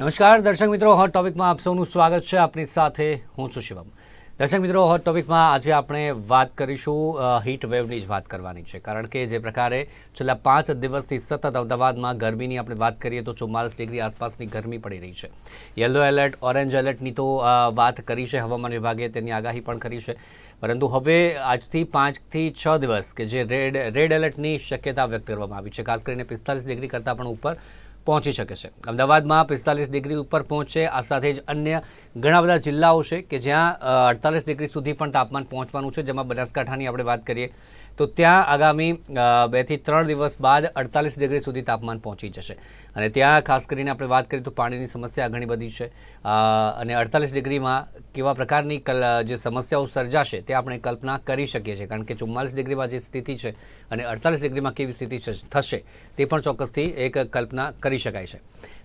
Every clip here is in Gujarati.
નમસ્કાર, દર્શક મિત્રો હોટ ટોપિકમાં આપ સૌનું સ્વાગત છે. આપની સાથે હું છું શિવમ. દર્શક મિત્રો હોટ ટોપિકમાં આજે આપણે વાત કરીશું હીટ વેવની જ વાત કરવાની છે. કારણ કે જે પ્રકારે છેલ્લા પાંચ દિવસથી સતત અમદાવાદમાં ગરમીની આપણે વાત કરીએ તો ચુમ્માલીસ ડિગ્રી આસપાસની ગરમી પડી રહી છે. યલો એલર્ટ ઓરેન્જ એલર્ટની તો વાત કરી છે હવામાન વિભાગે, તેની આગાહી પણ કરી છે. પરંતુ હવે આજથી પાંચથી છ દિવસ કે જે રેડ રેડ એલર્ટની શક્યતા વ્યક્ત કરવામાં આવી છે. ખાસ કરીને પિસ્તાલીસ ડિગ્રી કરતાં પણ ઉપર પહોંચી શકે છે. અમદાવાદમાં પિસ્તાલીસ ડિગ્રી ઉપર પહોંચશે આ સાથે જ અન્ય ઘણા બધા જિલ્લાઓ છે કે જ્યાં અડતાલીસ ડિગ્રી સુધી પણ તાપમાન પહોંચવાનું છે. જેમાં બનાસકાંઠાની આપણે વાત કરીએ તો ત્યાં આગામી બેથી ત્રણ દિવસ બાદ અડતાલીસ ડિગ્રી સુધી તાપમાન પહોંચી જશે. અને ત્યાં ખાસ કરીને આપણે વાત કરીએ તો પાણીની સમસ્યા ઘણી બધી છે. અને અડતાલીસ ડિગ્રીમાં કેવા પ્રકારની કલ, જે સમસ્યાઓ સર્જાશે તે આપણે કલ્પના કરી શકીએ છીએ. કારણ કે ચુમ્માલીસ ડિગ્રીમાં જે સ્થિતિ છે અને અડતાલીસ ડિગ્રીમાં કેવી સ્થિતિ થશે તે પણ ચોક્કસથી એક કલ્પના કરી શકાય છે.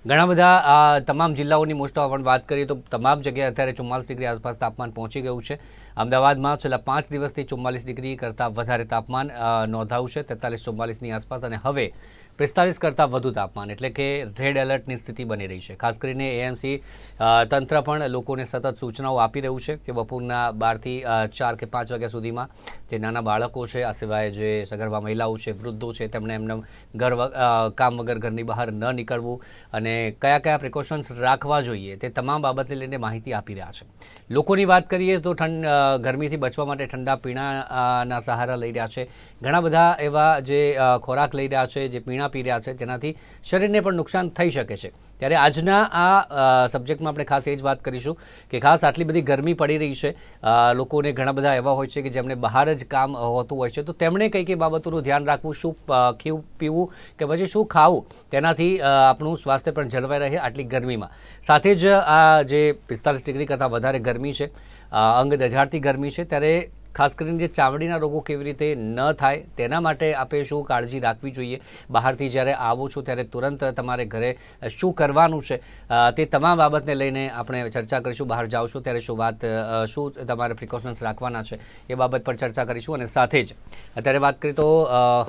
ઘણા બધા તમામ જિલ્લાઓની મોસ્ટ ઓફ વાત કરીએ તો તમામ જગ્યાએ અત્યારે ચુમ્માલીસ ડિગ્રી આસપાસ તાપમાન પહોંચી ગયું છે. અમદાવાદમાં છેલ્લા પાંચ દિવસથી ચુમ્માલીસ ડિગ્રી કરતાં વધારે તાપમાન નોંધાયું છે, તેતાલીસ ચુમ્માલીસની આસપાસ અને હવે પિસ્તાલીસ કરતાં વધુ તાપમાન, એટલે કે રેડ એલર્ટની સ્થિતિ બની રહી છે. ખાસ કરીને એએમસી તંત્ર પણ લોકોને સતત સૂચનાઓ આપી રહ્યું છે કે બપોરના બારથી ચાર કે પાંચ વાગ્યા સુધીમાં જે નાના બાળકો છે, આ સિવાય જે સગર્ભા મહિલાઓ છે, વૃદ્ધો છે તેમણે એમને ઘર કામ વગર ઘરની બહાર ન નીકળવું અને કયા કયા પ્રિકોશન્સ રાખવા જોઈએ તે તમામ બાબતને લઈને માહિતી આપી રહ્યા છે. લોકોની વાત કરીએ તો ઠંડ ગરમીથી બચવા માટે ઠંડા પીણાના સહારા લઈ રહ્યા છે. ઘણા બધા એવા જે ખોરાક લઈ રહ્યા છે, જે પીણા પી રહ્યા છે, જેનાથી શરીરને પણ નુકસાન થઈ શકે છે. ત્યારે આજના આ સબ્જેક્ટમાં આપણે ખાસ એ જ વાત કરીશું કે ખાસ આટલી બધી ગરમી પડી રહી છે. લોકોને ઘણા બધા એવા હોય છે કે જેમને બહાર જ કામ હોતું હોય છે. તો તેમણે કઈ કઈ બાબતોનું ધ્યાન રાખવું, શું ખીવું પીવું કે પછી શું ખાવું, તેનાથી આપણું સ્વાસ્થ્ય પણ જળવાઈ રહે આટલી ગરમીમાં. સાથે જ આ જે પિસ્તાલીસ ડિગ્રી કરતાં વધારે ગરમી છે અંગ દઝાડતી ગરમી છે, ત્યારે ખાસ કરીને જે ચામડીના રોગો કેવી રીતે ન થાય તેના માટે આપે શું કાળજી રાખવી જોઈએ? બહારથી જ્યારે આવો છો ત્યારે તુરંત તમારે ઘરે શું કરવાનું છે? તે તમામ બાબતને લઈને આપણે ચર્ચા કરીશું. બહાર જાઓ છો ત્યારે શું વાત શું તમારે પ્રિકોશન્સ રાખવાના છે એ બાબત પર ચર્ચા કરીશું અને સાથે જ અત્યારે વાત કરીએ તો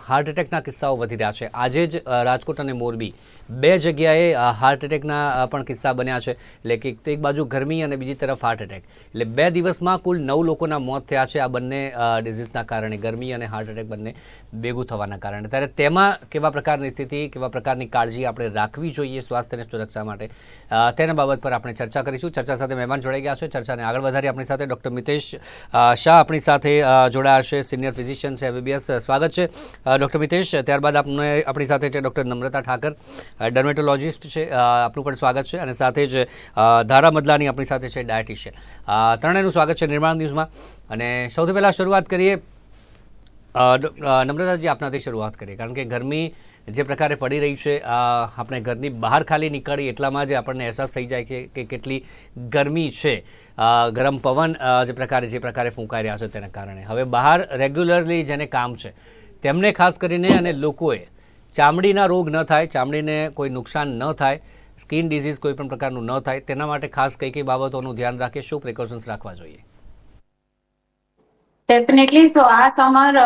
હાર્ટ એટેકના કિસ્સાઓ વધી રહ્યા છે. આજે જ રાજકોટ અને મોરબી બે જગ્યાએ હાર્ટ એટેકના પણ કિસ્સા બન્યા છે. એટલે કે એક બાજુ ગરમી અને બીજી તરફ હાર્ટ એટેક એટલે બે દિવસમાં કુલ નવ લોકોના મોત થયા છે આ બંને ડિઝીઝના કારણે, ગરમી અને હાર્ટ એટેક બંને ભેગું થવાના કારણે. ત્યારે તેમાં કેવા પ્રકારની સ્થિતિ, કેવા પ્રકારની કાળજી આપણે રાખવી જોઈએ સ્વાસ્થ્યની સુરક્ષા માટે? તેના બાબત પર આપણે ચર્ચા કરીશું. ચર્ચા સાથે મહેમાન જોડાઈ ગયા છે. ચર્ચાને આગળ વધારી આપણી સાથે ડૉક્ટર મિતેશ શાહ આપણી સાથે જોડાયા છે. સિનિયર ફિઝિશિયન છે એમબીબીએસ સ્વાગત છે. ડૉક્ટર મિતેશ, ત્યારબાદ આપણે આપણી સાથે છે ડૉક્ટર નમ્રતા ઠાકર ડર્મેટોલોજિસ્ટ છે. આપનું પણ સ્વાગત છે. અને સાથે જ ધારા મદલાની આપણી સાથે છે ડાયટિશિયન ત્રણેયનું સ્વાગત છે નિર્માણ ન્યૂઝમાં. અને સૌથી પહેલાં શરૂઆત કરીએ નમ્રતાજી આપનાથી શરૂઆત કરીએ. કારણ કે ગરમી જે પ્રકારે પડી રહી છે આપણે ઘરની બહાર ખાલી નીકળી એટલામાં જ આપણને અહેસાસ થઈ જાય કે કેટલી ગરમી છે. ગરમ પવન જે પ્રકારે જે પ્રકારે ફૂંકાઈ રહ્યા છે તેના કારણે. હવે બહાર રેગ્યુલરલી જેને કામ છે, તેમને ખાસ કરીને અને લોકોએ ચામડીના રોગ ન થાય, ચામડીને કોઈ નુકસાન ન થાય, સ્કિન ડિઝીઝ કોઈ પણ પ્રકારનું ન થાય, તેના માટે ખાસ કઈ કઈ બાબતોનું ધ્યાન રાખીએ, શું પ્રિકોશન્સ રાખવા જોઈએ. ડેફિનેટલી સો આ સમર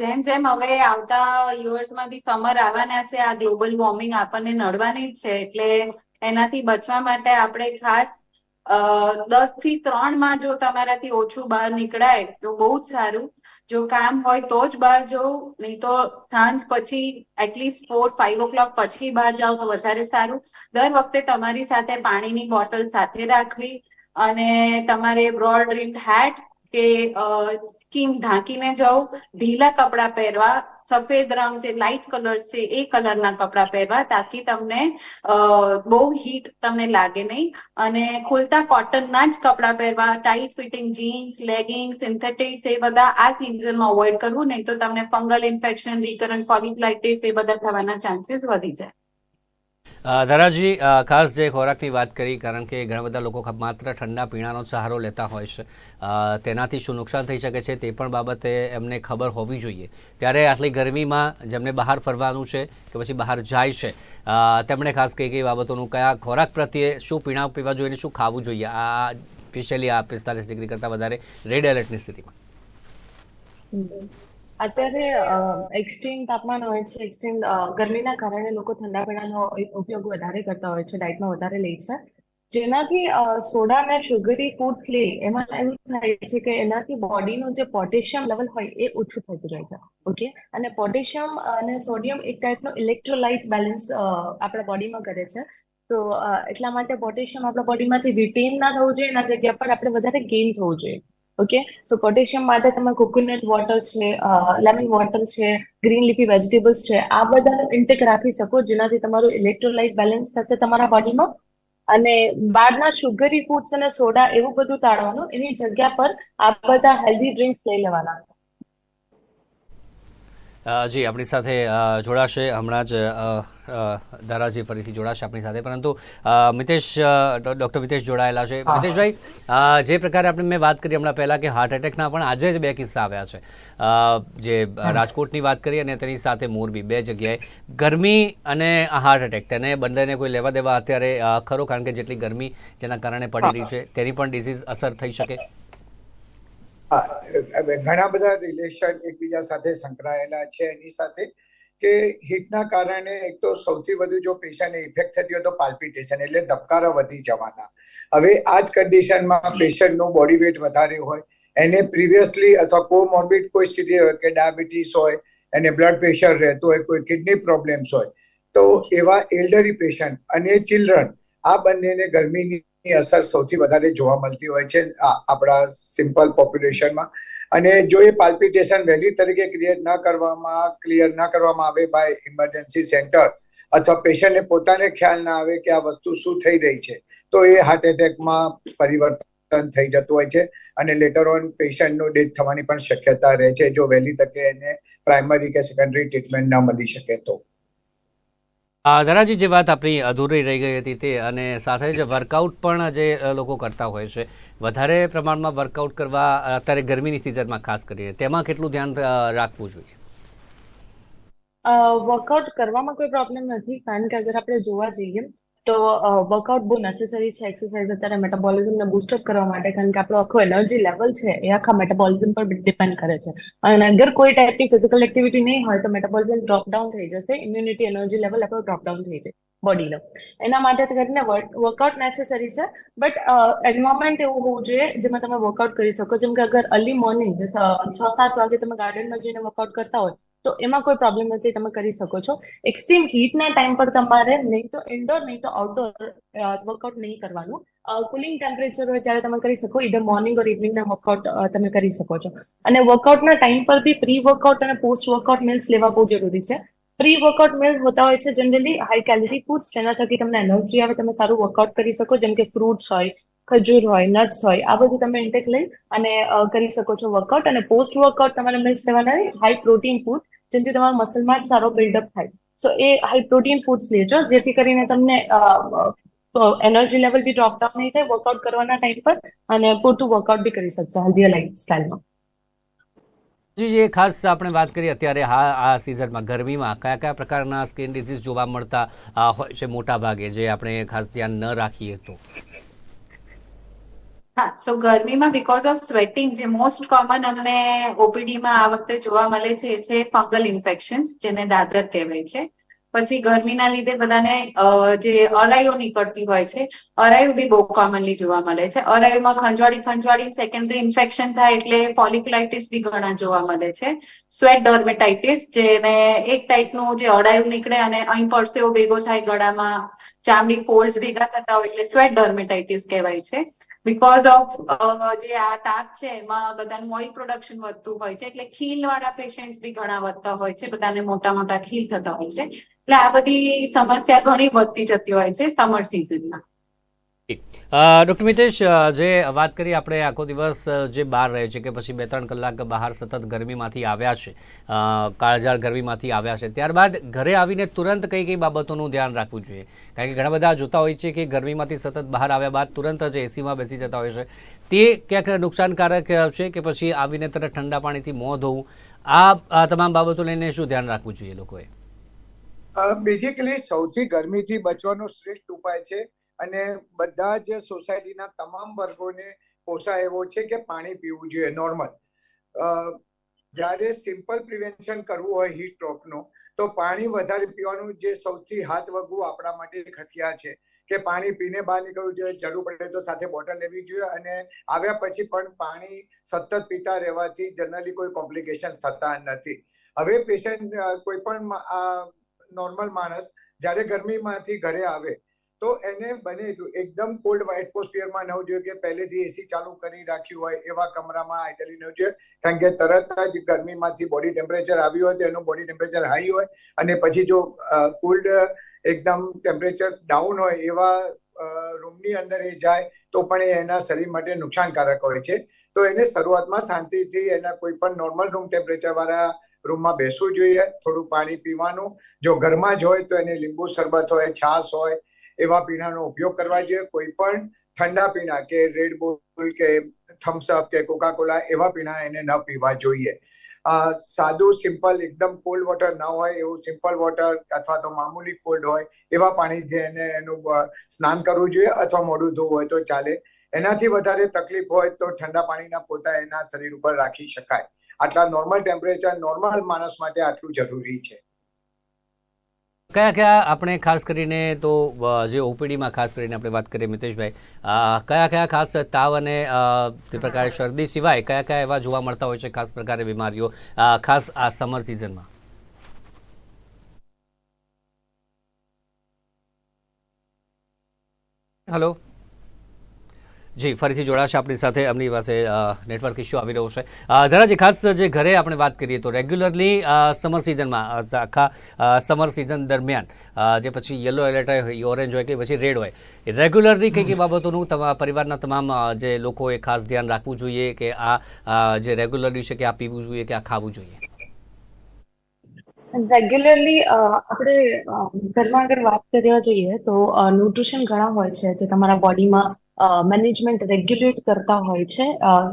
જેમ જેમ હવે આવતા યર્સમાં બી સમર આવવાના છે, આ ગ્લોબલ વોર્મિંગ આપણને નડવાની જ છે. એટલે એનાથી બચવા માટે આપણે ખાસ દસથી ત્રણમાં જો તમારાથી ઓછું બહાર નીકળાય, તો બહુ જ સારું. જો કામ હોય તો જ બહાર જવું નહીં તો સાંજ પછી at least four five o'clock પછી બહાર જાઓ તો વધારે સારું. દર વખતે તમારી સાથે પાણીની બોટલ સાથે રાખવી અને તમારે બ્રોડ રિમ્ડ હેટ કે સ્કીન ઢાંકીને જવું ઢીલા કપડાં પહેરવા, સફેદ રંગ જે લાઇટ કલર છે એ કલરના કપડાં પહેરવા તાકી તમને બહુ હીટ તમને લાગે નહીં. અને ખુલતા કોટનના જ કપડાં પહેરવા, tight fitting jeans legging synthetics એ બધા આ સિઝનમાં અવોઇડ કરવું, નહીં તો તમને ફંગલ ઇન્ફેક્શન, રિકરન્ટ ફોલિક્લાઇટિસ એ બધા થવાના ચાન્સીસ વધી જાય. ધરાજી ખાસ જે ખોરાકની વાત કરી, કારણ કે ઘણા બધા લોકો માત્ર ઠંડા પીણાનો સહારો લેતા હોય છે તેનાથી શું નુકસાન થઈ શકે છે તે પણ બાબતે એમને ખબર હોવી જોઈએ. ત્યારે આટલી ગરમીમાં જેમને બહાર ફરવાનું છે કે પછી બહાર જાય છે તેમણે ખાસ કઈ કઈ બાબતોનું, કયા ખોરાક પ્રત્યે શું પીણા પીવા જોઈએ શું ખાવું જોઈએ, આ સ્પેશિયલી આ પિસ્તાલીસ ડિગ્રી કરતાં વધારે રેડ એલર્ટની સ્થિતિમાં. અત્યારે એક્સ્ટ્રીમ તાપમાન હોય છે એક્સ્ટ્રીમ ગરમીના કારણે લોકો ઠંડા પીણાનો ઉપયોગ વધારે કરતા હોય છે, ડાયટમાં વધારે લે છે. જેનાથી સોડા અને શુગરી ફૂડ્સ લે, એમાં એવું થાય છે કે એનાથી બોડીનું જે પોટેશિયમ લેવલ હોય એ ઓછું થતું રહે છે ઓકે અને પોટેશિયમ અને સોડિયમ એક ટાઈપનો ઇલેક્ટ્રોલાઇટ બેલેન્સ આપણા બોડીમાં કરે છે. તો એટલા માટે પોટેશિયમ આપણા બોડીમાંથી રિટેન ના થવું જોઈએ, એના જગ્યા પર આપણે વધારે ગેઇન થવું જોઈએ. ઓકે સો પોટેશિયમ માટે તમે કોકોનટ વોટર છે લેમન વોટર છે ગ્રીન લીફી વેજીટેબલ્સ છે, આ બધાનો ઇન્ટેક રાખી શકો જેનાથી તમારું ઇલેક્ટ્રોલાઇટ બેલેન્સ થશે તમારા બોડીમાં અને બહારના શુગરી ફૂડ્સ અને સોડા એવું બધું ટાળવાનું એની જગ્યા પર આ બધા હેલ્ધી ડ્રિંક્સ લઈ લેવાના. જી, આપણી સાથે જોડાશે હમણાં જ અ, ફરીથી જોડાશે આપણી સાથે. પરંતુ મિતેશ ડૉક્ટર મિતેશ જોડાયેલા છે. મિતેશભાઈ જે પ્રકારે આપણે મેં વાત કરી હમણાં પહેલાં કે હાર્ટ એટેકના પણ આજે જ બે કિસ્સા આવ્યા છે. જે રાજકોટની વાત કરી અને તેની સાથે મોરબી બે જગ્યાએ ગરમી અને હાર્ટ એટેક તેને બંનેને કોઈ લેવા દેવા અત્યારે ખરો કારણ કે જેટલી ગરમી જેના કારણે પડી રહી છે તેની પણ ડિસીઝ અસર થઈ શકે. ઘણા બધા રિલેશન એકબીજા સાથે સંકળાયેલા છે. એની સાથે કે હીટના કારણે એક તો સૌથી વધુ જો પેશન્ટને ઇફેક્ટ થતી હોય તો પાલ્પિટેશન એટલે ધબકારા વધી જવાના. હવે આ જ કન્ડિશનમાં પેશન્ટનું બોડી વેટ વધારે હોય એને પ્રિવિયસલી અથવા કોમોર્બિડ કોઈ સ્થિતિ હોય કે ડાયાબિટીસ હોય એને બ્લડ પ્રેશર રહેતું હોય કોઈ કિડની પ્રોબ્લેમ્સ હોય તો એવા એલ્ડરી પેશન્ટ અને ચિલ્ડ્રન આ બંનેને ગરમીની અસર સૌથી વધારે જોવા મળતી હોય છે આપણા સિમ્પલ પોપ્યુલેશનમાં અને જો એ પાલ્પિટેશન વહેલી તરીકે ક્રિએટ ન કરવામાં ક્લિયર ન કરવામાં આવે બાય ઇમરજન્સી સેન્ટર અથવા પેશન્ટને પોતાને ખ્યાલ ના આવે કે આ વસ્તુ શું થઈ રહી છે, તો એ હાર્ટ એટેકમાં પરિવર્તન થઈ જતું હોય છે અને લેટર ઓન પેશન્ટનું ડેથ થવાની પણ શક્યતા રહે છે, જો વહેલી તકે એને પ્રાઇમરી કે સેકન્ડરી ટ્રીટમેન્ટ ન મળી શકે તો. ધરાજી જે વાત આપણી અધૂરી રહી ગઈ હતી તે અને સાથે જ વર્કઆઉટ પણ જે લોકો કરતા હોય છે. વધારે પ્રમાણમાં વર્કઆઉટ કરવા અત્યારે ગરમીની સિઝનમાં ખાસ કરીને. તેમાં કેટલું ધ્યાન રાખવું જોઈએ? વર્કઆઉટ કરવામાં કોઈ પ્રોબ્લેમ નથી. કારણ કે અગર આપણે જોવા જઈએ તો વર્કઆઉટ બહુ નેસેસરી છે એક્સરસાઇઝ અત્યારે મેટાબોલિઝમને બુસ્ટઅપ કરવા માટે, કારણ કે આપણો આખો એનર્જી લેવલ છે, એ આખા મેટાબોલિઝમ પર ડિપેન્ડ કરે છે. અને અગર કોઈ ટાઈપની ફિઝિકલ એક્ટિવિટી નહીં હોય, તો મેટાબોલિઝમ ડ્રોપ ડાઉન થઈ જશે ઇમ્યુનિટી એનર્જી લેવલ આપણો ડ્રોપ ડાઉન થઈ જાય બોડીનો એના માટે કરીને વર્કઆઉટ નેસેસરી છે બટ એન્વાયરમેન્ટ એવું હોવું જોઈએ, જેમાં તમે વર્કઆઉટ કરી શકો. જેમ કે અગર અર્લી મોર્નિંગ છ સાત વાગે તમે ગાર્ડનમાં જઈને વર્કઆઉટ કરતા હોય તો એમાં કોઈ પ્રોબ્લેમ નથી, તમે કરી શકો છો. એક્સ્ટ્રીમ હીટના ટાઈમ પર તમારે નહીં તો ઇન્ડોર નહીં તો આઉટડોર વર્કઆઉટ નહીં કરવાનું. કુલિંગ ટેમ્પરેચર હોય ત્યારે તમે કરી શકો ઇધર મોર્નિંગ ઓર ઇવનિંગના વર્કઆઉટ તમે કરી શકો છો. અને વર્કઆઉટના ટાઈમ પર બી પ્રી વર્કઆઉટ અને પોસ્ટ વર્કઆઉટ મિલ્સ લેવા બહુ જરૂરી છે. પ્રી વર્કઆઉટ મિલ્સ હોતા હોય છે જનરલી હાઈ કેલરી ફૂડ્સ જેના થકી તમને એનર્જી આવે, તમે સારું વર્કઆઉટ કરી શકો, જેમ કે ફ્રૂટ્સ હોય ખજૂર હોય નટ્સ હોય, આ બધું તમે ઇન્ટેક લઈ અને કરી શકો છો વર્કઆઉટ અને પોસ્ટ વર્કઆઉટ તમારે મિલ્સ લેવાના હાઈ પ્રોટીન ફૂડ જેમથી તમારો મસલ માસ સારો બિલ્ડઅપ થાય. સો એ હાઈ પ્રોટીન ફૂડ્સ લેજો જેથી કરીને તમને એનર્જી લેવલ બી ડ્રોપ ડાઉન નહીં થાય વર્કઆઉટ કરવાના ટાઈમ પર અને પૂરતું વર્કઆઉટ બી કરી શકશો હેલ્ધી લાઈફ સ્ટાઈલમાં જી, જે ખાસ આપણે વાત કરીએ, અત્યારે હા, આ સિઝનમાં ગરમીમાં કયા કયા પ્રકારના સ્કિન ડિસીઝ જોવા મળતા હોય છે મોટા ભાગે જે આપણે ખાસ ધ્યાન ન રાખીએ તો? સો ગરમીમાં બીકોઝ ઓફ સ્વેટિંગ જે મોસ્ટ કોમન અમને ઓપીડીમાં આ વખતે જોવા મળે છે, એ છે ફંગલ ઇન્ફેક્શન જેને દાદર કહેવાય છે. પછી ગરમીના લીધે બધાને જે અરાઈઓ નીકળતી હોય છે અરાયું બી બહુ કોમનલી જોવા મળે છે. અરાયુમાં ખંજવાળી ખંજવાળી સેકન્ડરી ઇન્ફેક્શન થાય એટલે ફોલિક્યુલાઇટિસ બી ઘણા જોવા મળે છે. સ્વેટ ડર્મેટાઇટિસ જેને એક ટાઈપનું જે અડાયું નીકળે અને અહીં પરસેવો ભેગો થાય ગળામાં ચામડી ફોલ્ડ ભેગા થતા હોય એટલે સ્વેટ ડર્મેટાઇટિસ કહેવાય છે. બીકોઝ ઓફ જે આ તાપ છે, એમાં બધાનું ઓઇલ પ્રોડક્શન વધતું હોય છે, એટલે ખીલ વાળા પેશન્ટ્સ બી ઘણા વધતા હોય છે, બધાને મોટા મોટા ખીલ થતા હોય છે. એટલે આ બધી સમસ્યા ઘણી વધતી જતી હોય છે સમર સિઝનમાં ડૉક્ટર મિતેશ જે વાત કરી આપણે આખો દિવસ જે બહાર રહે છે કે પછી બે ત્રણ કલાક બહાર સતત ગરમીમાંથી આવ્યા છે કાળઝાળ ગરમીમાંથી આવ્યા છે, ત્યારબાદ ઘરે આવીને તુરંત કઈ કઈ બાબતોનું ધ્યાન રાખવું જોઈએ. કારણ કે ઘણા બધા જોતા હોય છે કે ગરમીમાંથી સતત બહાર આવ્યા બાદ તુરંત જ એસીમાં બેસી જતા હોય છે. તે ક્યાંક નુકસાનકારક છે કે પછી આવીને તરત ઠંડા પાણીથી મોં ધોવું. આ તમામ બાબતો લઈને શું ધ્યાન રાખવું જોઈએ લોકોએ? બેઝિકલી સૌથી ગરમીથી બચવાનો શ્રેષ્ઠ ઉપાય છે અને બધા જ સોસાયટીના તમામ વર્ગોને પોષાય એવો છે કે પાણી પીવું જોઈએ નોર્મલ જ્યારે સિમ્પલ પ્રિવેન્શન કરવું હોય હીટ સ્ટ્રોકનું તો પાણી વધારે પીવાનું જે સૌથી હાથ વગવું આપણા માટે એક છે કે પાણી પીને બહાર નીકળવું જોઈએ, જરૂર પડે તો સાથે બોટલ લેવી જોઈએ અને આવ્યા પછી પણ પાણી સતત પીતા રહેવાથી જનરલી કોઈ કોમ્પ્લિકેશન થતા નથી. હવે પેશન્ટ કોઈ પણ નોર્મલ માણસ જ્યારે ગરમીમાંથી ઘરે આવે તો એને બને એકદમ કોલ્ડ એટમોસ્ફિયરમાં ન જોઈએ કે પહેલેથી એસી ચાલુ કરી રાખ્યું હોય એવા કમરામાં આઈડલી ન જોઈએ કારણ કે તરત જ ગરમીમાંથી બોડી ટેમ્પરેચર આવ્યું હોય તો એનું બોડી ટેમ્પરેચર હાઈ હોય. અને પછી જો કોલ્ડ એકદમ ટેમ્પરેચર ડાઉન હોય એવા રૂમની અંદર એ જાય તો પણ એ એના શરીર માટે નુકસાનકારક હોય છે. તો એને શરૂઆતમાં શાંતિથી એના કોઈ પણ નોર્મલ રૂમ ટેમ્પરેચર વાળા રૂમમાં બેસવું જોઈએ. થોડું પાણી પીવાનું. જો ઘરમાં જ હોય તો એને લીંબુ શરબત હોય, છાશ હોય એવા પીણાનો ઉપયોગ કરવા જોઈએ. કોઈ પણ ઠંડા પીણા કે રેડ બુલ કે થમ્સઅપ કે કોકાકોલા એવા પીણા એને ન પીવા જોઈએ. સાદું સિમ્પલ એકદમ કોલ્ડ વોટર ન હોય, એવું સિમ્પલ વોટર અથવા તો મામૂલી કોલ્ડ હોય, એવા પાણીથી એને એનું સ્નાન કરવું જોઈએ અથવા મોઢું ધોવું હોય તો ચાલે. એનાથી વધારે તકલીફ હોય તો ઠંડા પાણીના પોતા એના શરીર ઉપર રાખી શકાય. આટલા નોર્મલ ટેમ્પરેચર નોર્મલ માણસ માટે આટલું જરૂરી છે. કયા કયા આપણે ખાસ કરીને તો જે ઓપીડીમાં ખાસ કરીને આપણે વાત કરીએ મિતેશભાઈ કયા કયા ખાસ તાવ અને તે પ્રકારે શરદી સિવાય કયા કયા એવા જોવા મળતા હોય છે ખાસ પ્રકારે બીમારીઓ ખાસ આ સમર સિઝનમાં? હલો. જી, ફરીથી જોડાશે આપણી સાથે. એમની પાસે નેટવર્ક ઇશ્યુ આવી રહ્યો છે. ધરાજી ખાસ જે ઘરે આપણે વાત કરીએ તો રેગ્યુલરલી સમર સિઝનમાં આખા સમર સિઝન દરમિયાન જે પછી યલો એલર્ટ હોય ઓરેન્જ હોય કે પછી રેડ હોય રેગ્યુલરલી કઈ કઈ બાબતોનું તમારા પરિવારના તમામ જે લોકોએ ખાસ ધ્યાન રાખવું જોઈએ કે આ જે રેગ્યુલરલી છે કે આ પીવું જોઈએ કે આ ખાવું જોઈએ? રેગ્યુલરલી આપણે ઘરમાં આગળ વાત કરવા જઈએ તો ન્યુટ્રિશન ઘણા હોય છે જે તમારા બોડીમાં મેનેજમેન્ટ રેગ્યુલેટ કરતા હોય છે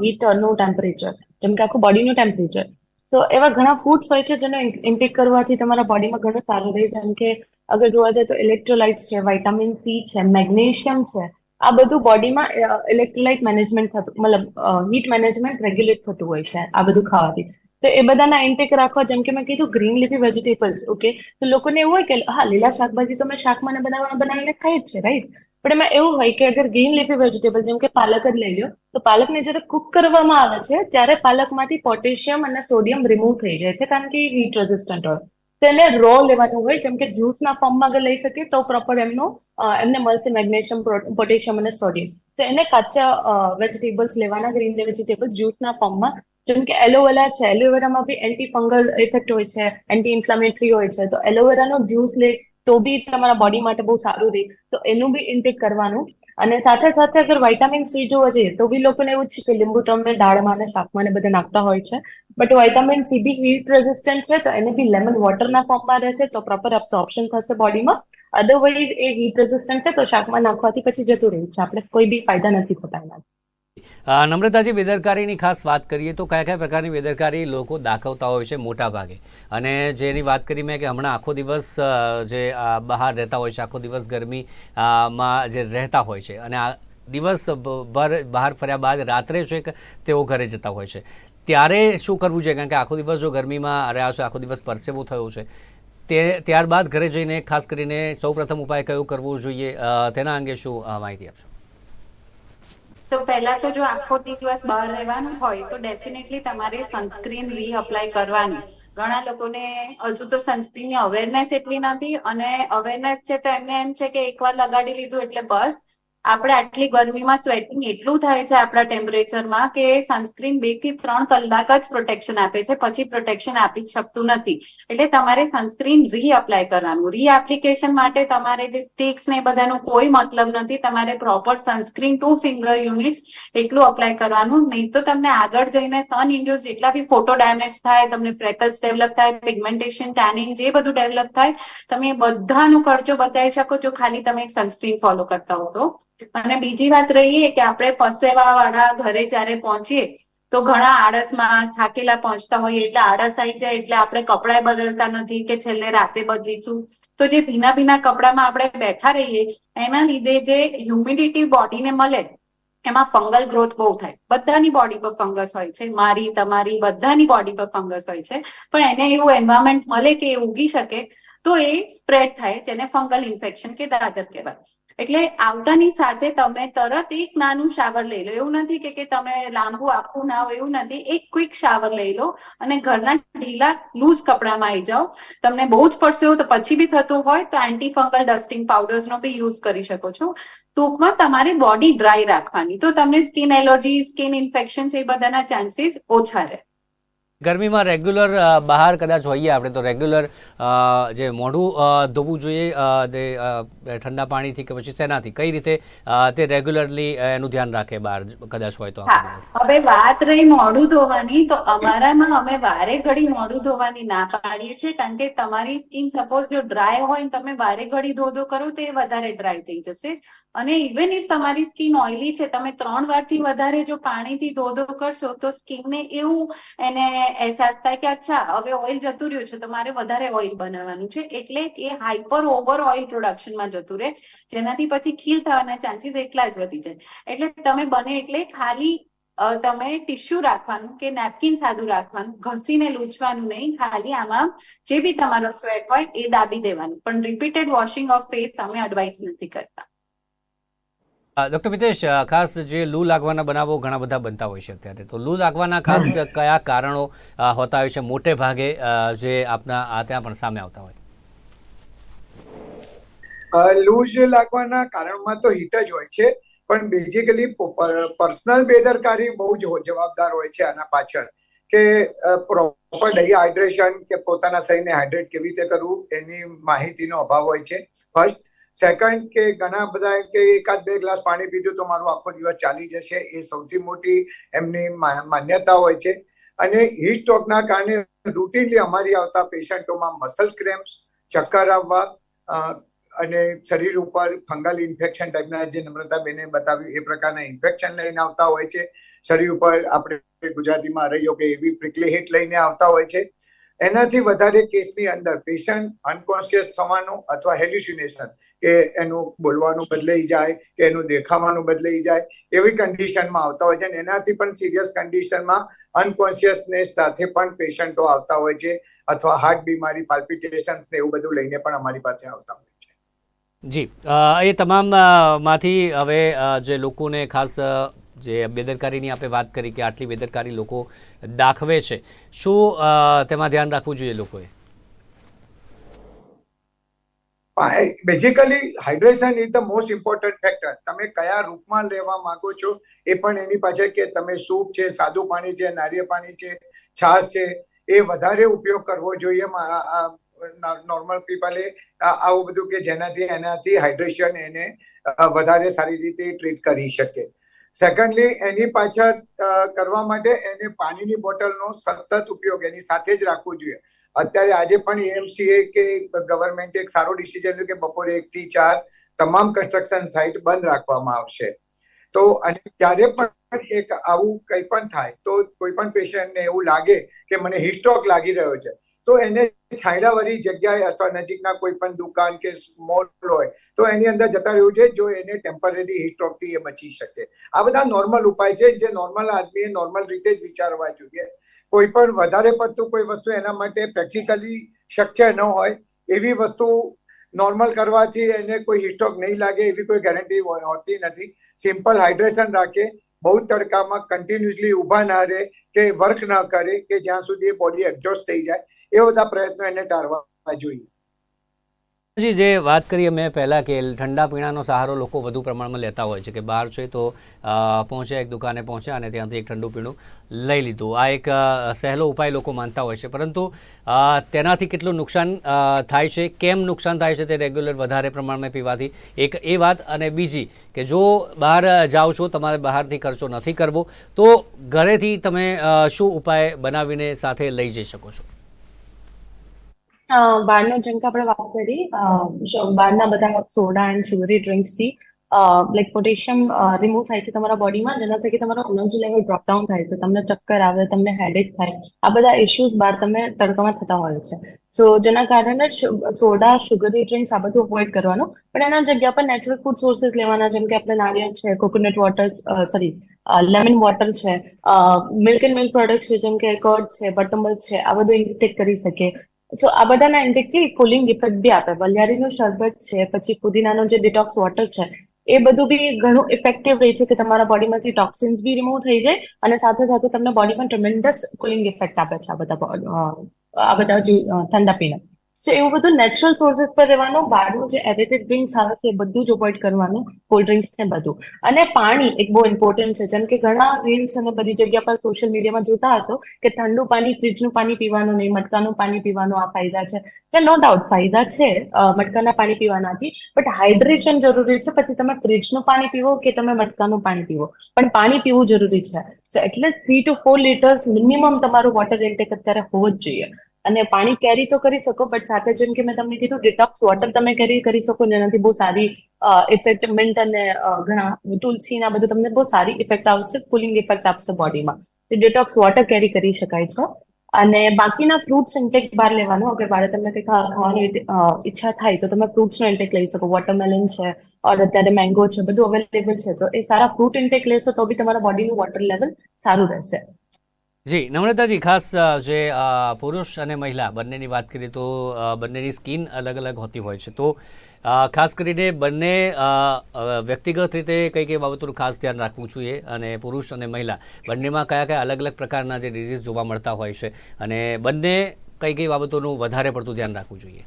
હીટનું ટેમ્પરેચર જેમ કે આખું બોડીનું ટેમ્પરેચર તો એવા ઘણા ફૂડ્સ હોય છે જેનો ઇન્ટેક કરવાથી તમારા બોડીમાં ઘણું સારું રહે. જેમ કે અગર જોવા જાય તો ઇલેક્ટ્રોલાઇટ્સ છે વાઇટામિન સી છે મેગ્નેશિયમ છે. આ બધું બોડીમાં ઇલેક્ટ્રોલાઇટ મેનેજમેન્ટ થતું, મતલબ હીટ મેનેજમેન્ટ રેગ્યુલેટ થતું હોય છે આ બધું ખાવાથી. તો એ બધાના ઇન્ટેક રાખવા, જેમ કે મેં કીધું ગ્રીન લીફી વેજીટેબલ્સ ઓકે તો લોકોને એવું હોય કે, હા, લીલા શાકભાજી તો મેં શાકમાં બનાવવા બનાવીને ખાઈ જ છે રાઈટ પણ એમાં એવું હોય કે અગર ગ્રીન લીફી વેજીટેબલ જેમ કે પાલક જ લઈ લો તો પાલકને જ્યારે કુક કરવામાં આવે છે, ત્યારે પાલકમાંથી પોટેશિયમ અને સોડિયમ રિમૂવ થઈ જાય છે, કારણ કે હીટ રેઝિસ્ટન્ટ હોય. તેને રો લેવાનું હોય, જેમ કે જ્યુસના ફોર્મમાં અગર લઈ શકીએ, તો પ્રોપર એમનું એમને મળશે મેગ્નેશિયમ પોટેશિયમ અને સોડિયમ તો એને કાચા વેજીટેબલ્સ લેવાના ગ્રીન વેજીટેબલ્સ જ્યુસના ફોર્મમાં જેમ કે એલોવેરા છે એલોવેરામાં બી એન્ટી ફંગલ ઇફેક્ટ હોય છે એન્ટી ઇન્ફ્લામેટરી હોય છે, તો એલોવેરાનો જ્યુસ લે તો બી તમારા બોડી માટે બહુ સારું રહે તો એનું બી ઇન્ટેક કરવાનું. અને સાથે સાથે અગર વાઇટામિન સી જોવા જઈએ, તો બી લોકોને એવું છે કે લીંબુ તમે દાળમાં અને શાકમાં ને બધે નાખતા હોય છે. બટ વાઇટામિન સી બી હીટ રેઝિસ્ટન્ટ છે, તો એને બી લેમન વોટરના ફોર્મમાં રહેશે, તો પ્રોપર અબ્સોર્પ્શન થશે બોડીમાં અદરવાઇઝ એ હીટ રેઝિસ્ટન્ટ છે, તો શાકમાં નાખવાથી પછી જતું રહે છે. આપણે કોઈ બી ફાયદા નથી થતા એના નમ્રતાજી બેદરકારીની ખાસ વાત કરીએ તો કયા કયા પ્રકારની બેદરકારી લોકો દાખવતા હોય છે મોટા ભાગે અને જેની વાત કરી મેં કે હમણાં આખો દિવસ જે બહાર રહેતા હોય છે, આખો દિવસ ગરમીમાં જે રહેતા હોય છે. અને આ દિવસ ભર, બહાર ફર્યા બાદ રાત્રે છે તેઓ ઘરે જતા હોય છે. ત્યારે શું કરવું જોઈએ? કારણ કે આખો દિવસ જો ગરમીમાં રહ્યા છે, આખો દિવસ પરસેવો થયો છે, તે, ત્યારબાદ ઘરે જઈને ખાસ કરીને સૌપ્રથમ ઉપાય કયો કરવો જોઈએ? તેના અંગે શું માહિતી આપશો? તો પહેલા તો જો આખો દિવસ બહાર રહેવાનું હોય, તો ડેફિનેટલી તમારે સનસ્ક્રીન રી અપ્લાય કરવાની. ઘણા લોકોને હજુ તો સનસ્ક્રીનની અવેરનેસ એટલી નથી અને અવેરનેસ છે તો એમને એમ છે કે એકવાર લગાડી લીધું એટલે બસ. આપણે આટલી ગરમીમાં સ્વેટિંગ એટલું થાય છે આપણા ટેમ્પરેચરમાં કે સનસ્ક્રીન બેથી ત્રણ કલાક જ પ્રોટેક્શન આપે છે, પછી પ્રોટેક્શન આપી શકતું નથી. એટલે તમારે સનસ્ક્રીન રી અપ્લાય કરવાનું. રી એપ્લિકેશન માટે તમારે જે સ્ટિક્સ ને બધાનો કોઈ મતલબ નથી. તમારે proper sunscreen two finger units એટલું અપ્લાય કરવાનું. નહીં તો તમને આગળ જઈને સન ઇન્ડ્યુસ જેટલા બી ફોટો ડેમેજ થાય, તમને ફ્રેકલ્સ ડેવલપ થાય પિગમેન્ટેશન ટેનિંગ જે બધું ડેવલપ થાય, તમે બધાનો ખર્ચો બચાવી શકો છો. ખાલી તમે સનસ્ક્રીન ફોલો કરતા હો તો. અને બીજી વાત રહીએ કે આપણે ફસેવા વાળા ઘરે જ્યારે પહોંચીએ, તો ઘણા આળસમાં થાકેલા પહોંચતા હોઈએ, એટલે આળસ આવી જાય, એટલે આપણે કપડાં બદલતા નથી કે છેલ્લે રાતે બદલીશું. તો જે ભીના ભીના કપડામાં આપણે બેઠા રહીએ, એના લીધે જે હ્યુમિડિટી બોડીને મળે, એમાં ફંગલ ગ્રોથ બહુ થાય. બધાની બોડી પર ફંગસ હોય છે, મારી, તમારી, બધાની બોડી પર ફંગસ હોય છે. પણ એને એવું એન્વાયરમેન્ટ મળે કે એ ઉગી શકે, તો એ સ્પ્રેડ થાય, જેને ફંગલ ઇન્ફેક્શન કે દાદર કહેવાય. એટલે આવતાની સાથે તમે તરત એક નાનું શાવર લઈ લો. એવું નથી કે તમે લાંબુ આખું ના હોય, એવું નથી. એક ક્વિક શાવર લઈ લો અને ઘરના ઢીલા લૂઝ કપડામાં આવી જાઓ. તમને બહુ જ પડશે તો પછી બી થતું હોય તો એન્ટી ફંગલ ડસ્ટિંગ પાવડર્સનો બી યુઝ કરી શકો છો. ટૂંકમાં તમારી બોડી ડ્રાય રાખવાની. તો તમને સ્કિન એલર્જી સ્કિન ઇન્ફેક્શન એ બધાના ચાન્સીસ ઓછા રહે. ગરમીમાં રેગ્યુલર બહાર કદાચ હોઈએ આપણે તો રેગ્યુલર જે મોઢું ધોવું જોઈએ જે ઠંડા પાણીથી કે પછી શેનાથી કઈ રીતે તે રેગ્યુલરલી એનું ધ્યાન રાખે બહાર કદાચ હોય તો હવે વાત રહી મોઢું ધોવાની તો અમારામાં અમે વારે ઘડી મોઢું ધોવાની ના પાડીએ છીએ કારણ કે તમારી સ્કિન સપોઝ જો ડ્રાય હોય તમે વારે ઘડી ધો ધો કરો તો એ વધારે ડ્રાય થઈ જશે. અને ઇવન ઇફ તમારી સ્કિન ઓઇલી છે, તમે ત્રણ વારથી વધારે જો પાણીથી ધો ધો કરશો, તો સ્કિનને એવું એને અહેસાસ થાય કે અચ્છા, હવે ઓઇલ જતું રહ્યું છે, તો મારે વધારે ઓઇલ બનાવવાનું છે. એટલે એ હાઇપર ઓવર ઓઇલ પ્રોડક્શનમાં જતું રહે, જેનાથી પછી ખીલ થવાના ચાન્સીસ એટલા જ વધી જાય. એટલે તમે બને એટલે ખાલી તમે ટીશ્યુ રાખવાનું કે નેપકિન સાદું રાખવાનું, ઘસીને લૂછવાનું નહીં, ખાલી આમાં જે બી તમારો સ્વેટ હોય એ દાબી દેવાનું. પણ રિપીટેડ વોશિંગ ઓફ ફેસ અમે એડવાઇસ નથી કરતા. ડૉક્ટર મિતેશ ખાસ જે લૂ લાગવાના બનાવો ઘણા બધા બનતા હોય છે અત્યારે. તો લૂ લાગવાના ખાસ કયા કારણો હોતા હોય છે? મોટે ભાગે જે આપના આ ત્યાં પણ સામે આવતા હોય. લૂઝ લાગવાના કારણમાં તો હિત જ હોય છે પણ બેઝિકલી પર્સનલ બેદરકારી બહુ જ જવાબદાર હોય છે આના પાછળ. કે પ્રોપર ડિહાઇડ્રેશન કે પોતાના શરીરને હાઇડ્રેટ કેવી રીતે કરવું એની માહિતીનો અભાવ હોય છે. ફર્સ્ટ સેકન્ડ કે ઘણા બધા કે એકાદ બે ગ્લાસ પાણી પીધું તો મારો આખો દિવસ ચાલી જશે એ સૌથી મોટી એમની માન્યતા હોય છે. અને હીટ સ્ટ્રોકના કારણે રૂટીનલી અમારી આવતા પેશન્ટોમાં મસલ ક્રેમ્પ્સ ચક્કર આવવા અને શરીર ઉપર ફંગલ ઇન્ફેક્શન ટાઈપના જે નમ્રતાબેને બતાવ્યું એ પ્રકારના ઇન્ફેક્શન લઈને આવતા હોય છે. શરીર ઉપર આપણે ગુજરાતીમાં રહીયો કે એવી પ્રિકલી હિટ લઈને આવતા હોય છે. એનાથી વધારે કેસની અંદર પેશન્ટ અનકોન્શિયસ થવાનું અથવા હેલ્યુસિનેશન કે એનું બોલવાનું બદલાઈ જાય, કે એનું દેખાવાનું બદલાઈ જાય, એવી કન્ડિશનમાં આવતા હોય છે અને એનાથી પણ સિરિયસ કન્ડિશનમાં અનકોન્શિયસનેસ સાથે પણ પેશન્ટો આવતા હોય છે અથવા હાર્ટ બીમારી પાલ્પિટેશન ને એવું બધું લઈને પણ અમારી પાસે આવતા હોય છે. જી એ તમામમાંથી હવે જે લોકોને ખાસ જે બેદરકારીની આપણે વાત કરી કે આટલી બેદરકારી લોકો દાખવે છે, શું તેમાં ધ્યાન રાખવું જોઈએ લોકોએ? Basically hydration is the most important factor તમે કયા રૂપમાં લેવા માંગો છો એ પણ એની પાછળ કે તમે સૂપ છે, સાદું પાણી છે, નારિયેળ પાણી છે, છાશ છે, એ વધારે ઉપયોગ કરવો જોઈએ નોર્મલ પીપલે આવું બધું કે જેનાથી, એનાથી હાઇડ્રેશન એને વધારે સારી રીતે ટ્રીટ કરી શકે. સેકન્ડલી એની પાછળ કરવા માટે એને પાણીની બોટલનો સતત ઉપયોગ એની સાથે જ રાખવો જોઈએ. અત્યારે આજે પણ એમસીએ કે ગવર્મેન્ટ એક સારો ડિસિઝન લીધું કે બપોરે એક થી ચાર તમામ કન્સ્ટ્રક્શન સાઇટ બંધ રાખવામાં આવશે. તો અને જ્યારે પણ એક આવું કંઈ પણ થાય, તો કોઈ પણ પેશન્ટને એવું લાગે કે મને હિસ્ટ્રોક લાગી રહ્યો છે, તો એને છાંયડાવાળી જગ્યાએ અથવા નજીકના કોઈ પણ દુકાન કે મોલ હોય, તો એની અંદર જતા રહેવું છે જો એને ટેમ્પરરી હિસ્ટ્રોકથી એ બચી શકે. આ બધા નોર્મલ ઉપાય છે, જે નોર્મલ આદમીએ નોર્મલ રીતે જ વિચારવા જોઈએ. કોઈ પણ વધારે પડતું કોઈ વસ્તુ એના માટે પ્રેક્ટિકલી શક્ય ન હોય, એવી વસ્તુ નોર્મલ કરવાથી એને કોઈ હિસ્ટોક નહીં લાગે, એવી કોઈ ગેરંટી હોતી નથી. સિમ્પલ હાઇડ્રેશન રાખે, બહુ તડકામાં કન્ટિન્યુઅસલી ઊભા ના રહે, કે વર્ક ના કરે, કે જ્યાં સુધી બોડી એક્ઝોસ્ટ થઈ જાય એ બધા પ્રયત્નો એને ટાળવા જોઈએ. જી, જે વાત કરીએ મેં પહેલાં કે ઠંડા પીણાનો સહારો લોકો વધુ પ્રમાણમાં લેતા હોય છે કે બહાર છે તો પહોંચ્યા, એક દુકાને પહોંચ્યા અને ત્યાંથી એક ઠંડુ પીણું લઈ લીધું. આ એક સહેલો ઉપાય લોકો માનતા હોય છે. પરંતુ તેનાથી કેટલું નુકસાન થાય છે, કેમ નુકસાન થાય છે તે રેગ્યુલર વધારે પ્રમાણમાં પીવાથી? એક એ વાત અને બીજી કે જો બહાર જાઓ છો, તમારે બહારથી ખર્ચો નથી કરવો, તો ઘરેથી તમે શું ઉપાય બનાવીને સાથે લઈ જઈ શકો છો? બહારનો ડ્રિંક આપણે વાત કરી બહારના બધા સોડા એન્ડ શુગરી ડ્રિંક્સથી લાઈક પોટેશિયમ રિમૂવ થાય છે તમારા બોડીમાં જેના થકી તમારો એનર્જી લેવલ ડ્રોપ ડાઉન થાય છે, તમને ચક્કર આવે, તમને હેડેક થાય, આ બધા ઇશ્યુઝ બહાર તમને તડકામાં થતા હોય છે. સો જેના કારણે સોડા શુગરી ડ્રિંક્સ આ બધું અવોઇડ કરવાનું, પણ એના જગ્યા પર નેચરલ ફૂડ સોર્સિસ લેવાના, જેમ કે આપણે નાળિયેર છે coconut water sorry lemon water છે મિલ્ક એન્ડ મિલ્ક પ્રોડક્ટ્સ છે, જેમ કે કર્ડ છે બટરમલ્ક છે, આ બધું ઇન્ટેક કરી શકીએ. સો આ બધાના ઇન્ટેકથી કુલિંગ ઇફેક્ટ બી આપે. વલિયારીનું શરબત છે, પછી પુદીનાનો જે ડિટોક્સ વોટર છે, એ બધું બી ઘણું ઇફેક્ટિવ રહે છે કે તમારા બોડીમાંથી ટોક્સિન્સ બી રિમૂવ થઈ જાય અને સાથે સાથે તમને બોડીમાં ટ્રમેન્ડસ કુલિંગ ઇફેક્ટ આપે છે આ બધા આ બધા ઠંડા પીણા. સો એવું બધું નેચરલ સોર્સિસ પર રહેવાનું બહારનું જે એડિટેડ ડ્રિંક્સ આવે છે, એ બધું જ અવોઇડ કરવાનું કોલ્ડ ડ્રિંક્સ ને બધું. અને પાણી એક બહુ ઇમ્પોર્ટન્ટ છે. જેમ કે ઘણા રીલ્સ અને બધી જગ્યા પર સોશિયલ મીડિયામાં જોતા હશો કે ઠંડુ પાણી ફ્રીજનું પાણી પીવાનું નહીં, મટકાનું પાણી પીવાનું આ ફાયદા છે. કે નો ડાઉટ ફાયદા છે મટકાના પાણી પીવાનાથી. બટ હાઇડ્રેશન જરૂરી છે. પછી તમે ફ્રીજનું પાણી પીવો કે તમે મટકાનું પાણી પીવો? પણ પાણી પીવું જરૂરી છે. એટલે three to four litres minimum તમારું વોટર ઇન્ટેક અત્યારે હોવું જ જોઈએ. અને પાણી કેરી તો કરી શકો બટ સાથે જેમ કે મેં તમને કીધું ડિટોક્સ વોટર તમે કેરી કરી શકો ને એનાથી બહુ સારી ઇફેક્ટ મિન્ટ અને ઘણા તુલસી ના બધું તમને બહુ સારી ઇફેક્ટ આવશે કુલિંગ ઇફેક્ટ આપશે બોડીમાં ડિટોક્સ વોટર કેરી કરી શકાય છે. અને બાકીના ફ્રૂટ્સ ઇન્ટેક બહાર લેવાનું, અગર બારે તમને કંઈ ખાવાની ઈચ્છા થાય તો તમે ફ્રૂટ્સનો ઇન્ટેક લઈ શકો. વોટરમેલન છે, ઓર અત્યારે મેંગો છે, બધું અવેલેબલ છે. તો એ સારા ફ્રૂટ ઇન્ટેક લેશો તો બી તમારા બોડીનું વોટર લેવલ સારું રહેશે. જી નમ્રતાજી ખાસ જે પુરુષ અને મહિલા બંનેની વાત કરીએ તો બંનેની સ્કિન અલગ અલગ હોતી હોય છે. તો ખાસ કરીને બંને વ્યક્તિગત રીતે કઈ કઈ બાબતોનું ખાસ ધ્યાન રાખવું જોઈએ અને પુરુષ અને મહિલા બંનેમાં કયા કયા અલગ અલગ પ્રકારના જે ડિઝીઝ જોવા મળતા હોય છે અને બંને કઈ કઈ બાબતોનું વધારે પડતું ધ્યાન રાખવું જોઈએ?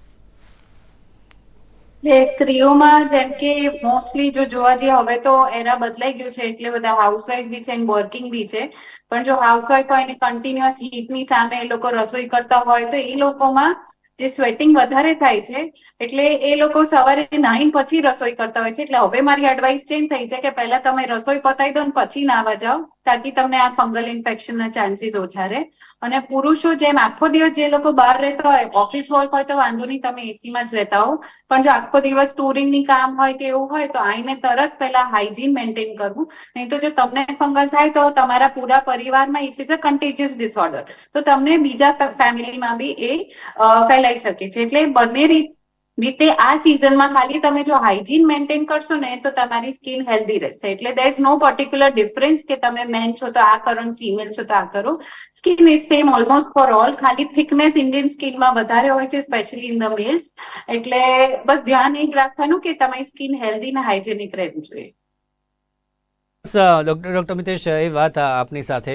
એટલે સ્ત્રીઓમાં જેમ કે મોસ્ટલી જો જોવા જઈએ, હવે તો એરા બદલાઈ ગયું છે, એટલે બધા હાઉસવાઈફ બી છે એન્ડ વર્કિંગ બી છે. પણ જો હાઉસવાઈફ હોય ને કન્ટિન્યુઅસ હીટની સામે એ લોકો રસોઈ કરતા હોય, તો એ લોકોમાં જે સ્વેટિંગ વધારે થાય છે, એટલે એ લોકો સવારે નાઈન પછી રસોઈ કરતા હોય છે. એટલે હવે મારી એડવાઇસ ચેન્જ થઈ છે કે પહેલા તમે રસોઈ પતાવી દો ને પછી નાવા જાઓ, તાકી તમને આ ફંગલ ઇન્ફેક્શનના ચાન્સીસ ઓછા રહે. અને પુરુષો જેમ આખો દિવસ જે લોકો બહાર રહેતા હોય ઓફિસ વર્ક હોય તો વાંધો નહીં, તમે એસીમાં જ રહેતા હો. પણ જો આખો દિવસ ટુરિંગની કામ હોય કે એવું હોય તો આઈને તરત પહેલા હાઇજીન મેન્ટેન કરવું. નહીં તો જો તમને ફંગલ થાય તો તમારા પૂરા પરિવારમાં it is a contagious disorder તો તમને બીજા ફેમિલીમાં બી એ ફેલાઈ શકે છે. એટલે બંને રીત રીતે આ સિઝનમાં ખાલી તમે જો હાઇજીન મેન્ટેન કરશો ને, તો તમારી સ્કિન હેલ્ધી રહેશે. એટલે there is no particular difference કે તમે મેન છો તો આ કરો ફિમેલ છો તો આ કરો. Skin is same almost for all ખાલી થિકનેસ ઇન્ડિયન સ્કિનમાં વધારે હોય છે સ્પેશિયલી ઇન ધ મેલ્સ એટલે બસ ધ્યાન એ જ રાખવાનું કે તમારી સ્કિન હેલ્ધી ને હાઇજેનિક રહેવું જોઈએ. ડૉક્ટર ડૉક્ટર મિતેશ, એ વાત આપની સાથે.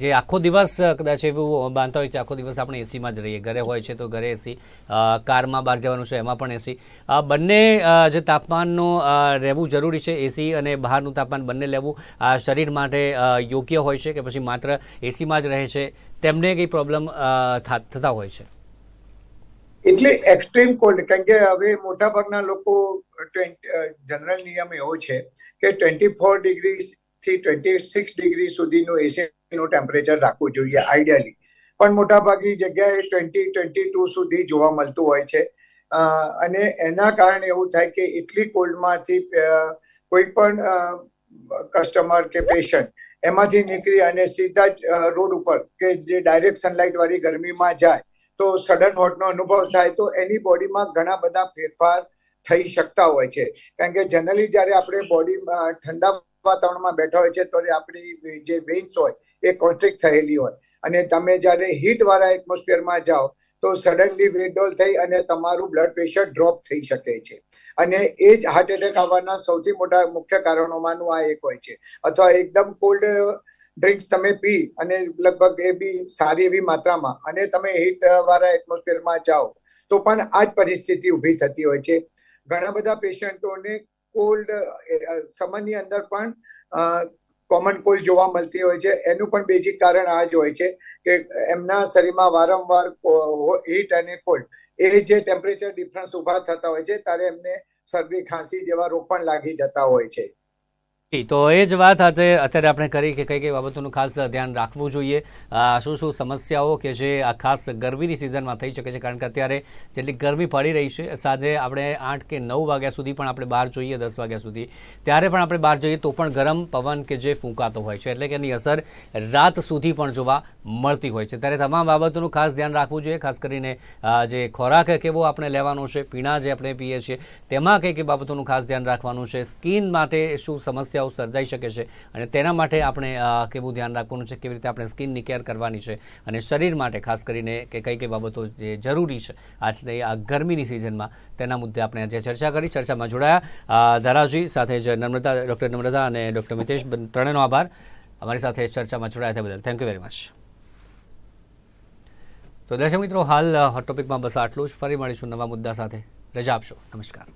જે આખો દિવસ કદાચ એવું બાંધતા હોય છે, આખો દિવસ આપણે એસીમાં જ રહીએ. ઘરે હોય છે તો ઘરે એસી કારમાં બહાર જવાનું છે, એમાં પણ એસી આ બંને જે તાપમાનનું રહેવું જરૂરી છે એસી અને બહારનું તાપમાન બંને લેવું આ શરીર માટે યોગ્ય હોય છે કે પછી માત્ર એસીમાં જ રહે છે, તેમને કંઈ પ્રોબ્લેમ થતા હોય છે? એટલે એક્સ્ટ્રીમ કોલ્ડ કારણ કે હવે મોટાભાગના લોકો જનરલ નિયમ એવો છે કે ટ્વેન્ટી ફોર ડિગ્રી થી ટ્વેન્ટી સિક્સ ડિગ્રી સુધીનું એસીનું ટેમ્પરેચર રાખવું જોઈએ આઈડિયલી પણ મોટાભાગની જગ્યાએ ટ્વેન્ટી ટ્વેન્ટી ટુ સુધી જોવા મળતું હોય છે. અને એના કારણે એવું થાય કે એટલી કોલ્ડમાંથી કોઈ પણ કસ્ટમર કે પેશન્ટ એમાંથી નીકળી અને સીધા જ રોડ ઉપર કે જે ડાયરેક્ટ સનલાઇટ વાળી ગરમીમાં જાય તો સડન હોટનો અનુભવ થાય તો એની બોડીમાં ઘણા બધા ફેરફાર થઈ શકતા હોય છે. કારણ કે જનરલી જ્યારે આપણે બોડીમાં ઠંડા વાતાવરણમાં બેઠા હોય છે, તો આપણી જે વેન્સ હોય, એ કોન્સ્ટ્રિક્ટ થયેલી હોય. અને તમે જ્યારે હીટ વાળા એટમોસ્ફિયરમાં જાઓ, તો સડનલી વેડોલ થઈ અને તમારું બ્લડ પ્રેશર ડ્રોપ થઈ શકે છે. અને એ જ હાર્ટ એટેક આવવાના સૌથી મોટા મુખ્ય કારણોમાંનું આ એક હોય છે. અથવા એકદમ કોલ્ડ ડ્રિંક્સ તમે પી અને લગભગ એ બી સારી એવી માત્રામાં. અને તમે હીટ વાળા એટમોસ્ફિયરમાં જાઓ, તો પણ આ જ પરિસ્થિતિ ઊભી થતી હોય છે. ઘણા બધા પેશન્ટોને કોલ્ડ સમરની અંદર પણ કોમન કોલ્ડ જોવા મળતી હોય છે. એનું પણ બેઝિક કારણ આ જ હોય છે કે એમના શરીરમાં વારંવાર હીટ અને કોલ્ડ. એ જે ટેમ્પરેચર ડિફરન્સ ઊભા થતા હોય છે, ત્યારે એમને શરદી, ખાંસી જેવા રોગ પણ લાગી જતા હોય છે. તો એ જ વાત આજે અત્યારે આપણે કરી કે કઈ કઈ બાબતોનું ખાસ ધ્યાન રાખવું જોઈએ. શું શું સમસ્યાઓ કે જે આ ખાસ ગરમીની સિઝનમાં થઈ શકે છે, કારણ કે અત્યારે જેટલી ગરમી પડી રહી છે, સાંજે આપણે આઠ કે નવ વાગ્યા સુધી પણ આપણે બહાર જોઈએ, દસ વાગ્યા સુધી. ત્યારે પણ આપણે બહાર જોઈએ તો પણ ગરમ પવન કે જે ફૂંકાતો હોય છે, એટલે કે એની અસર રાત સુધી પણ જોવા મળતી હોય છે. ત્યારે તમામ બાબતોનું ખાસ ધ્યાન રાખવું જોઈએ, ખાસ કરીને જે ખોરાક કેવો આપણે લેવાનો છે, પીણા જે આપણે પીએ છીએ, તેમાં કઈ કઈ બાબતોનું ખાસ ધ્યાન રાખવાનું છે, સ્કિન માટે શું સમસ્યાઓ સર્જાઈ શકે છે અને તેના માટે આપણે કેવું ધ્યાન રાખવાનું છે, કેવી રીતે આપણે સ્કિનની કેર કરવાની છે અને શરીર માટે ખાસ કરીને કે કઈ કઈ બાબતો જે જરૂરી છે. આજે આ ગરમીની સિઝનમાં તેના મુદ્દે આપણે આજે ચર્ચા કરી. ચર્ચામાં જોડાયા ધારાજી સાથે જ નમ્રતા, ડૉક્ટર નમ્રતા અને ડૉક્ટર મિતેશ ત્રણેયનો આભાર. અમારી સાથે ચર્ચામાં જોડાયા તે બદલ થેન્ક યુ વેરી મચ. તો દર્શક મિત્રો, હાલ હોટ ટોપિકમાં બસ આટલું જ. ફરી મળીશું નવા મુદ્દા સાથે. રજા આપશો. નમસ્કાર.